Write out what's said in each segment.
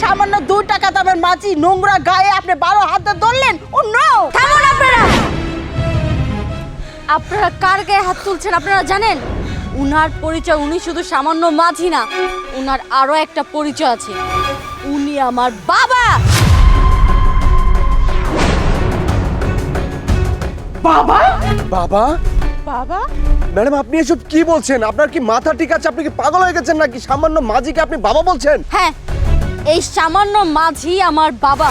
সামান্য দু টাকা দামের মাছি নোংরা গায়ে আপনি বারো হাতে ধরলেন। ও নো থামুন আপনারা! আপনারা কার গায়ে হাত তুলছেন আপনারা জানেন? উনার পরিচয় উনি শুধু সামান্য মাঝি না উনার আরও একটা পরিচয় আছে। উনি আমার বাবা? বাবা? বাবা? ম্যাডাম আপনি এসব কি বলছেন? আপনার কি মাথা ঠিক আছে? আপনি কি পাগল হয়ে গেছেন নাকি? সামান্য মাঝিকে আপনি বাবা বলছেন? হ্যাঁ এই সামান্য মাঝি আমার বাবা।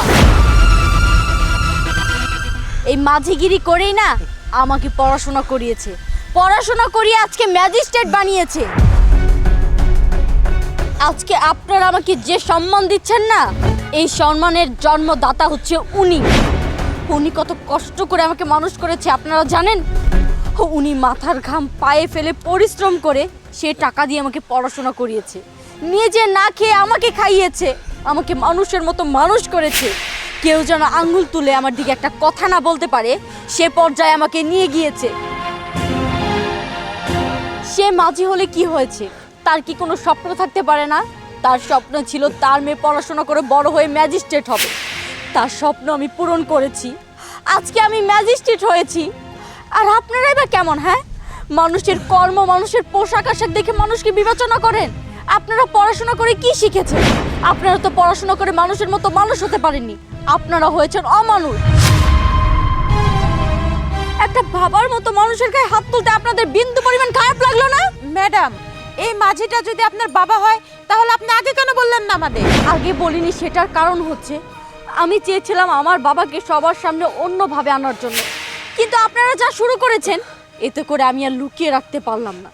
এই মাঝিগিরি করেই না আমাকে পড়াশোনা করিয়েছে। পড়াশোনা করিয়ে আজকে ম্যাজিস্ট্রেট বানিয়েছে। আজকে আপনারা আমাকে যে সম্মান দিচ্ছেন না, এই সম্মানের জন্মদাতা হচ্ছে উনি। উনি কত কষ্ট করে আমাকে মানুষ করেছে, আপনারা জানেন? উনি মাথার ঘাম পায়ে ফেলে পরিশ্রম করে সে টাকা দিয়ে আমাকে পড়াশোনা করিয়েছে। নিজে না খেয়ে আমাকে খাইয়েছে। আমাকে মানুষের মতো মানুষ করেছে। কেউ যেন আঙুল তুলে আমার দিকে একটা কথা না বলতে পারে, সে পর্যায়ে আমাকে নিয়ে গিয়েছে। সে মাঝি হলে কি হয়েছে? তার কি কোনো স্বপ্ন থাকতে পারে না? তার স্বপ্ন ছিল তার মেয়ে পড়াশোনা করে বড় হয়ে ম্যাজিস্ট্রেট হবে। তার স্বপ্ন আমি পূরণ করেছি। আজকে আমি ম্যাজিস্ট্রেট হয়েছি। আর আপনারাই বা কেমন হ্যাঁ? মানুষের কর্ম, মানুষের পোশাক আশাক দেখে মানুষকে বিবেচনা করেন। আপনারা পড়াশোনা করে কি শিখেছেন? আপনারা তো পড়াশোনা করে মানুষের মতো মানুষ হতে পারেননি। আপনারা হয়েছেন অমানুষ। একটা ভাবার মতো মানুষের গায়ে হাত তুলতে আপনাদের বিন্দু পরিমাণ খারাপ লাগল না? ম্যাডাম এই মাঝিটা যদি আপনার বাবা হয় তাহলে আপনি আগে কেন বললেন না আমাদের? আগে বলিনি সেটার কারণ হচ্ছে আমি চেয়েছিলাম আমার বাবাকে সবার সামনে অন্যভাবে আনার জন্য। কিন্তু আপনারা যা শুরু করেছেন এতে করে আমি আর লুকিয়ে রাখতে পারলাম না।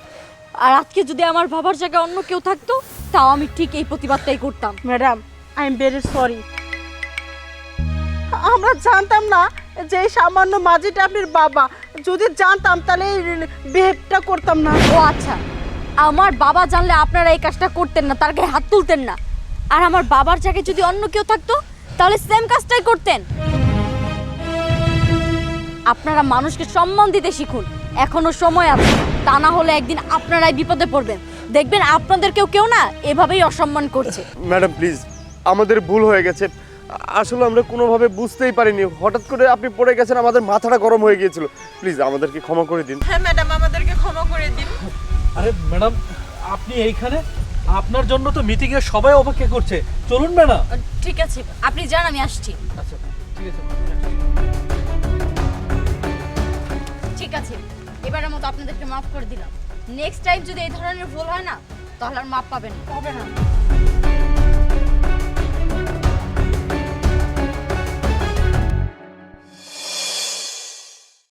আর আজকে যদি আমার বাবার জায়গায় অন্য কেউ থাকতো তাও আমি ঠিক এই প্রতিবাদটাই করতাম। Madam I am very sorry. আমরা জানতাম না যে এই সামান্য মাঝিটা আপনার বাবা। যদি জানতাম তাহলে বিহেভটা করতাম না। ও আচ্ছা আমার বাবা জানলে আপনারা এই কাজটা করতেন না তার গায়ে হাত তুলতেন না। আর আমার বাবার জায়গায় যদি অন্য কেউ থাকতো তাহলে সেম কাজটাই করতেন। আপনারা মানুষকে সম্মান দিতে শিখুন এখনও সময় আছে। তা না হলে একদিন আপনারাই বিপদে পড়বেন। দেখবেন আপনাদেরকেও কেউ না এভাবেই অসম্মান করছে। ম্যাডাম প্লিজ আমাদের ভুল হয়ে গেছে। আসলে আমরা কোনোভাবে বুঝতেই পারিনি। হঠাৎ করে আপনি পড়ে গেছেন আমাদের মাথাটা গরম হয়ে গিয়েছিল। প্লিজ আমাদেরকে ক্ষমা করে দিন। হ্যাঁ ম্যাডাম আমাদেরকে ক্ষমা করে দিন। আরে ম্যাডাম আপনি এইখানে? আপনার জন্য তো মিটিং এ সবাই অপেক্ষা করছে। চলুন ম্যাডাম। ঠিক আছে আপনি যান আমি আসছি। আচ্ছা ঠিক আছে। ঠিক আছে। এবারের মতো আপনাদেরকে মাফ করে দিলাম। নেক্সট টাইম যদি এই ধরনের ভুল হয় না, তাহলে আর মাপ পাবেন পাবে না।